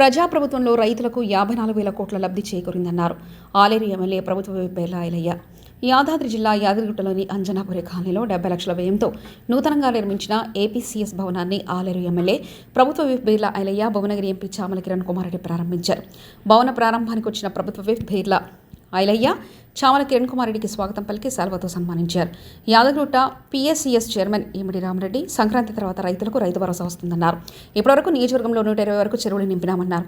ప్రజాప్రభుత్వంలో రైతులకు యాభై నాలుగు వేల కోట్ల లబ్ధి చేకూరిందన్నారు. ఆలేరు ఎమ్మెల్యే ప్రభుత్వ పేర్ల యాదాద్రి జిల్లా యాదగిరిగుట్టలోని అంజనాపురి కాలనీలో డెబ్బై లక్షల వ్యయంతో నూతనంగా నిర్మించిన ఏపీసీఎస్ భవనాన్ని ఆలేరు ఎమ్మెల్యే ప్రభుత్వ విప్ బీర్ల ఐలయ్య భువనగిరి ఎంపీ చామల కిరణ్ కుమార్ రెడ్డి ప్రారంభించారు. భవన ప్రారంభానికి వచ్చిన ప్రభుత్వ విప్ బీర్ల ఐలయ్య చామల కిరణ్ కుమార్ రెడ్డికి స్వాగతం పలికి సెలవుతో సన్మానించారు. యాదగిరిగుట్ట పిఎస్సిఎస్ చైర్మన్ ఈమిడి రామరెడ్డి సంక్రాంతి తర్వాత రైతులకు రైతు భరోసా వస్తుందన్నారు. ఇప్పటివరకు నియోజకవర్గంలో నూట ఇరవై వరకు చెరువులు నింపినామన్నారు.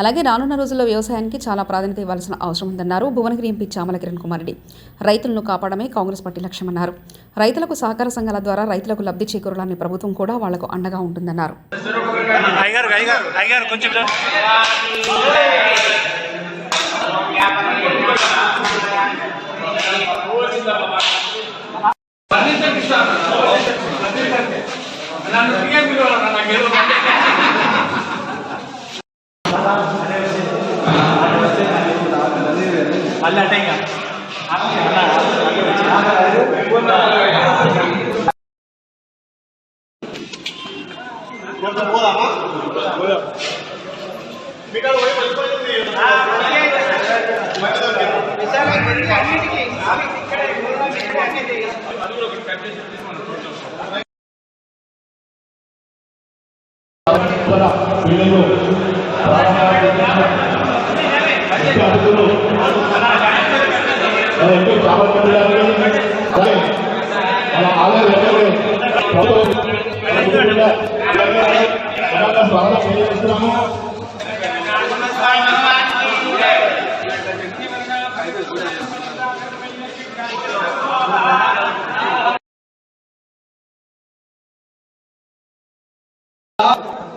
అలాగే రానున్న రోజుల్లో వ్యవసాయానికి చాలా ప్రాధాన్యత ఇవ్వాల్సిన అవసరం ఉందన్నారు భువనగిరి ఎంపీ చామల కిరణ్ కుమార్ రెడ్డి. రైతులను కాపాడమే కాంగ్రెస్ పార్టీ లక్ష్యమన్నారు. రైతులకు సహకార సంఘాల ద్వారా రైతులకు లబ్ధి చేకూరాలని ప్రభుత్వం కూడా వాళ్ళకు అండగా ఉంటుందన్నారు. కొంచెం ఇటు. మళ్ళీ అటే ఇంకా. వీళ్ళు అడుగులు ఎంపీ చామర్పల్లి గారికి సరే మన స్వాగతం తెలియజేస్తున్నాము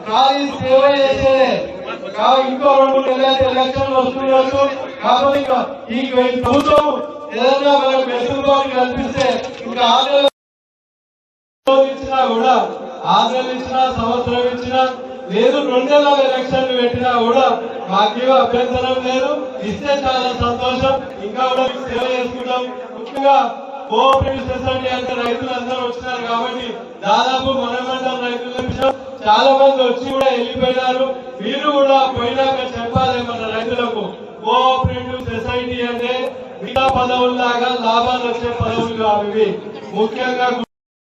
ఖాళీ సేవ చేసేదే. ఇంకో రెండు నెలలు ఎలక్షన్లు వస్తుండొచ్చు కాబట్టి ఈ ప్రభుత్వం ఏదైనా మనకు వెసులుబాటు కల్పిస్తే ఇంకా ఆరు ఇచ్చినా కూడా ఆరు ఇచ్చినా సంవత్సరం ఇచ్చినా లేదు రెండేళ్ళ నెలల ఎలక్షన్లు పెట్టినా కూడా మాకేమో అభ్యంతరం లేదు. ఇస్తే చాలా సంతోషం. ఇంకా కూడా సేవ చేసుకుంటాం. ముఖ్యంగా కోఆపరేటివ్ సొసైటీ అంటే రైతులు అందరూ వచ్చినారు కాబట్టి దాదాపు మన మండలం రైతుల విషయం చాలా మంది వచ్చి కూడా వెళ్ళిపోయినారు. మీరు కూడా పోయినాక చెప్పాలి మన రైతులకు కోఆపరేటివ్ సొసైటీ అంటే మిగతా పదవుల్లాగా లాభాలు వచ్చే పదవులు కావు ముఖ్యంగా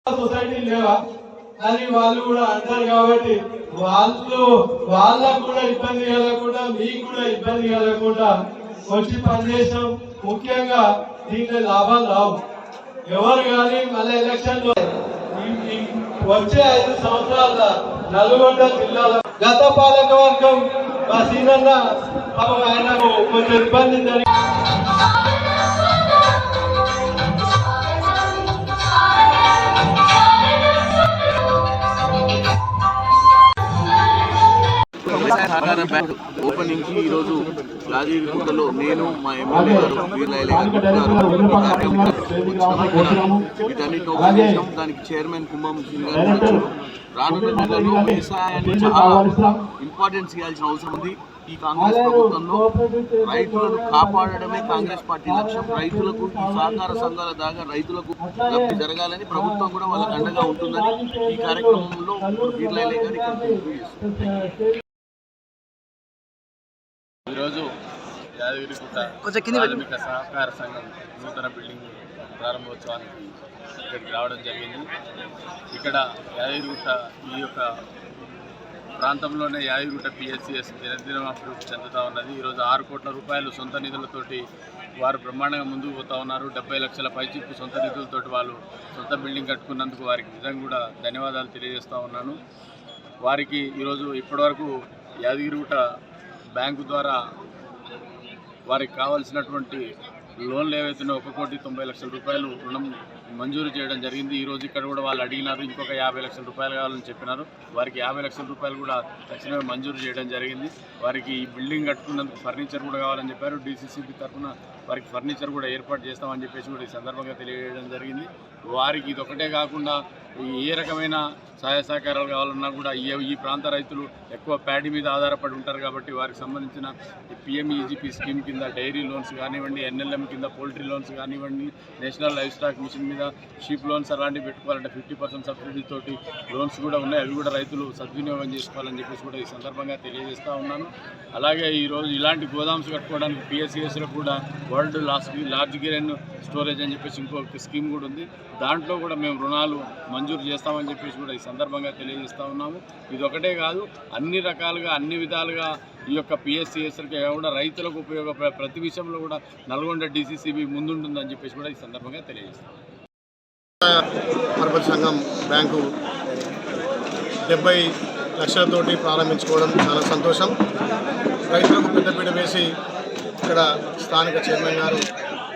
సొసైటీ లేవా? అని వాళ్ళు కూడా అంటారు కాబట్టి వాళ్ళు వాళ్ళకు కూడా ఇబ్బంది కలగకుండా మీకు కూడా ఇబ్బంది కలగకుండా వచ్చి పనిచేసాం. ముఖ్యంగా దీంట్లో లాభాలు రావు. ఎవరు కానీ మళ్ళీ ఎలక్షన్లో వచ్చే ఐదు సంవత్సరాల నల్గొండ జిల్లాలో గత పాలకవర్గం మా సీనన్న పాపం ఆయనకు కొంచెం ఇబ్బంది జరిగింది సహకార బ్యాంక్ ఓపెనింగ్కి ఈరోజు యాదగిరిగుట్టలో నేను మా ఎమ్మెల్యే గారు. వీటన్నిటిని ఉపయోగించాం దానికి చైర్మన్ కుంభం సింగ్ గారు కూడా వచ్చారు. రానున్న నెలలో వ్యవసాయాన్ని చాలా ఇంపార్టెన్స్ ఇవ్వాల్సిన అవసరం ఉంది. ఈ కాంగ్రెస్ ప్రభుత్వంలో రైతులను కాపాడడమే కాంగ్రెస్ పార్టీ లక్ష్యం. రైతులకు ఈ సహకార సంఘాల దాకా రైతులకు లబ్ధి జరగాలని ప్రభుత్వం కూడా వాళ్ళకి అండగా ఉంటుందని ఈ కార్యక్రమంలో వీర్లయ్య గారు ఇక్కడ తెలియజేస్తున్నారు. ఈరోజు యాదగిరిగుట్ట ప్రాథమిక సహకార సంఘం నూతన బిల్డింగ్ ప్రారంభోత్సవానికి ఇక్కడికి రావడం జరిగింది. ఇక్కడ యాదగిరిగుట్ట ఈ యొక్క ప్రాంతంలోనే యాదగిరిగుట్ట పిఎస్సిఎస్ దినదినం అభివృద్ధి చెందుతూ ఉన్నది. ఈరోజు ఆరు కోట్ల రూపాయలు సొంత నిధులతోటి వారు బ్రహ్మాండంగా ముందుకు పోతా ఉన్నారు. డెబ్బై లక్షల పైచిప్పు సొంత నిధులతోటి వాళ్ళు సొంత బిల్డింగ్ కట్టుకున్నందుకు వారికి నిజంగా కూడా ధన్యవాదాలు తెలియజేస్తూ ఉన్నాను. వారికి ఈరోజు ఇప్పటివరకు యాదగిరిగుట్ట బ్యాంకు ద్వారా వారికి కావాల్సినటువంటి లోన్లు ఏవైతున్నాయో ఒక కోటి తొంభై లక్షల రూపాయలు రుణం మంజూరు చేయడం జరిగింది. ఈ రోజు ఇక్కడ కూడా వాళ్ళు అడిగినారు ఇంకొక యాభై లక్షల రూపాయలు కావాలని చెప్పినారు. వారికి యాభై లక్షల రూపాయలు కూడా తక్షణమే మంజూరు చేయడం జరిగింది. వారికి ఈ బిల్డింగ్ కట్టుకున్నందుకు ఫర్నిచర్ కూడా కావాలని చెప్పారు. డీసీసీబీ తరఫున వారికి ఫర్నిచర్ కూడా ఏర్పాటు చేస్తామని చెప్పేసి కూడా ఈ సందర్భంగా తెలియజేయడం జరిగింది. వారికి ఇది ఒకటే కాకుండా ఏ రకమైన సహాయ సహకారాలు కావాలన్నా కూడా ఈ ఈ ప్రాంత రైతులు ఎక్కువ ప్యాడీ మీద ఆధారపడి ఉంటారు కాబట్టి వారికి సంబంధించిన పిఎంఈజీపీ స్కీమ్ కింద డైరీ లోన్స్ కానివ్వండి ఎన్ఎల్ఎం కింద పోల్ట్రీ లోన్స్ కానివ్వండి నేషనల్ లైఫ్ స్టాక్ మిషన్ మీద షీప్ లోన్స్ అలాంటివి పెట్టుకోవాలంటే ఫిఫ్టీ పర్సెంట్ సబ్సిడీతోటి లోన్స్ కూడా ఉన్నాయి. అవి కూడా రైతులు సద్వినియోగం చేసుకోవాలని చెప్పేసి కూడా ఈ సందర్భంగా తెలియజేస్తూ ఉన్నాను. అలాగే ఈరోజు ఇలాంటి గోదామ్స్ కట్టుకోవడానికి పిఎస్సిఎస్లో కూడా world last large grain storage అని చెప్పేసి ఇంకొక స్కీమ్ కూడా ఉంది. దాంట్లో కూడా మేము రుణాలు మంజూరు మంజూరు చేస్తామని చెప్పేసి కూడా ఈ సందర్భంగా తెలియజేస్తూ ఉన్నాము. ఇది ఒకటే కాదు అన్ని రకాలుగా అన్ని విధాలుగా ఈ యొక్క పిఎస్సిఎస్కి కూడా రైతులకు ఉపయోగపడే ప్రతి విషయంలో కూడా నల్గొండ డీసీసీబీ ముందుంటుందని చెప్పేసి కూడా ఈ సందర్భంగా తెలియజేస్తాం. సంఘం బ్యాంకు డెబ్బై లక్షలతోటి ప్రారంభించుకోవడం చాలా సంతోషం. రైతులకు పెద్దపీట వేసి ఇక్కడ స్థానిక చైర్మన్ గారు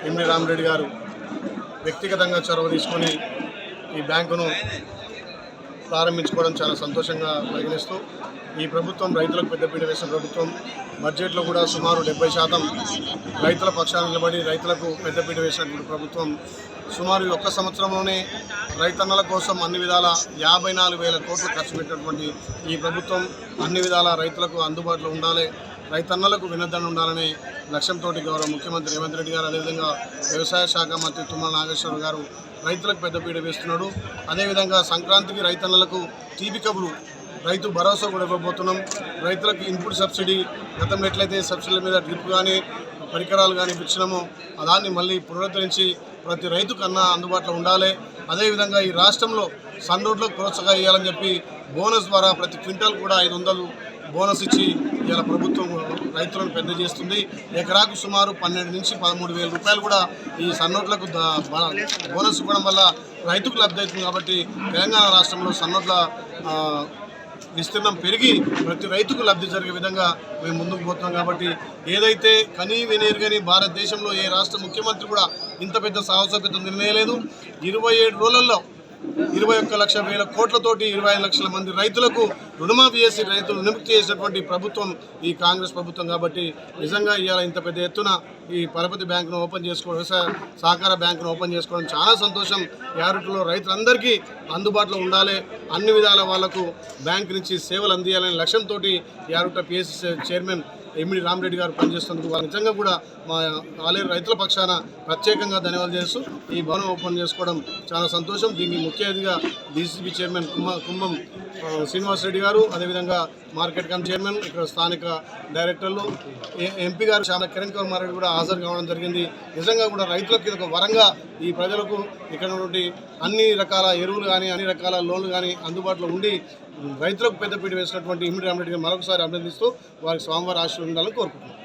ఎండి రామరెడ్డి గారు వ్యక్తిగతంగా చొరవ తీసుకొని ఈ బ్యాంకును ప్రారంభించుకోవడం చాలా సంతోషంగా పరిగణిస్తూ ఈ ప్రభుత్వం రైతులకు పెద్దపీట వేసిన ప్రభుత్వం బడ్జెట్లో కూడా సుమారు డెబ్బై శాతం రైతుల పక్షాన నిలబడి రైతులకు పెద్దపీట వేసినటువంటి ప్రభుత్వం సుమారు ఒక్క సంవత్సరంలోనే రైతన్నల కోసం అన్ని విధాల యాభై నాలుగు వేల కోట్లు ఖర్చు పెట్టినటువంటి ఈ ప్రభుత్వం అన్ని విధాల రైతులకు అందుబాటులో ఉండాలి. రైతన్నలకు వినద్దని ఉండాలనే లక్ష్యంతో గౌరవ ముఖ్యమంత్రి రేవంత్ రెడ్డి గారు అదేవిధంగా వ్యవసాయ శాఖ మంత్రి తుమ్మల నాగేశ్వరరావు గారు రైతులకు పెద్దపీట వేస్తున్నాడు. అదేవిధంగా సంక్రాంతికి రైతన్నలకు తీపి కబులు రైతు భరోసా కూడా ఇవ్వబోతున్నాం. రైతులకు ఇన్పుట్ సబ్సిడీ గతంలో ఎట్లయితే సబ్సిడీల మీద డ్రిప్ కానీ పరికరాలు కానీ ఇప్పించినామో దాన్ని మళ్ళీ పునరుద్ధరించి ప్రతి రైతు కన్నా అందుబాటులో ఉండాలి. అదేవిధంగా ఈ రాష్ట్రంలో సన్ రోడ్లకు ప్రోత్సాహం ఇవ్వాలని చెప్పి బోనస్ ద్వారా ప్రతి క్వింటాల్ కూడా ఐదు వందలు బోనస్ ఇచ్చి ఇలా ప్రభుత్వం రైతులను పెద్ద చేస్తుంది. ఎకరాకు సుమారు పన్నెండు నుంచి పదమూడు వేల రూపాయలు కూడా ఈ సన్నోట్లకు బోనస్ ఇవ్వడం వల్ల రైతుకు లబ్ధి అవుతుంది కాబట్టి తెలంగాణ రాష్ట్రంలో సన్నోట్ల విస్తీర్ణం పెరిగి ప్రతి రైతుకు లబ్ధి జరిగే విధంగా మేము ముందుకు పోతున్నాం కాబట్టి ఏదైతే కనీ వినేరుగని భారతదేశంలో ఏ రాష్ట్ర ముఖ్యమంత్రి కూడా ఇంత పెద్ద సాహసోపేతం నిర్ణయలేదు. ఇరవై ఏడు రోజులలో ఇరవై ఒక్క లక్ష వేల కోట్లతోటి ఇరవై ఐదు లక్షల మంది రైతులకు రుణమాఫీ చేసి రైతులు విముక్తి చేసినటువంటి ప్రభుత్వం ఈ కాంగ్రెస్ ప్రభుత్వం కాబట్టి నిజంగా ఇవాళ ఇంత పెద్ద ఎత్తున ఈ పరపతి బ్యాంకును ఓపెన్ చేసుకోవడం వ్యవసాయ సహకార బ్యాంకును ఓపెన్ చేసుకోవడం చాలా సంతోషం. యారుట్లో రైతులందరికీ అందుబాటులో ఉండాలి. అన్ని విధాల వాళ్ళకు బ్యాంక్ నుంచి సేవలు అందియాలనే లక్ష్యంతో యారుట పిఎస్సి చైర్మన్ ఎమ్మిడి రామరెడ్డి గారు పనిచేస్తున్నందుకు వారు నిజంగా కూడా మా ఆలేరు రైతుల పక్షాన ప్రత్యేకంగా ధన్యవాదాలు చేస్తూ ఈ భవనం ఓపెన్ చేసుకోవడం చాలా సంతోషం. దీనికి ముఖ్య అతిథిగా డీసీబీ చైర్మన్ కుంభ కుంభం శ్రీనివాసరెడ్డి శ్రీనివాస్ రెడ్డి గారు అదేవిధంగా మార్కెట్ కమ్ చైర్మన్ ఇక్కడ స్థానిక డైరెక్టర్లు ఏ- ఎంపీ గారు చాలా కిరణ్ కుమార్ రెడ్డి కూడా హాజరు కావడం జరిగింది. నిజంగా కూడా రైతులకు ఇది ఒక వరంగా ఈ ప్రజలకు ఇక్కడ నుండి అన్ని రకాల ఎరువులు కానీ అన్ని రకాల లోన్లు కానీ అందుబాటులో ఉండి రైతులకు పెద్దపీట వేసినటువంటి ఇమిడి రామరెడ్డి గారు మరొకసారి అభినందిస్తూ వారికి స్వామివారి ఆశీర్వాదాలను కోరుకుంటున్నాను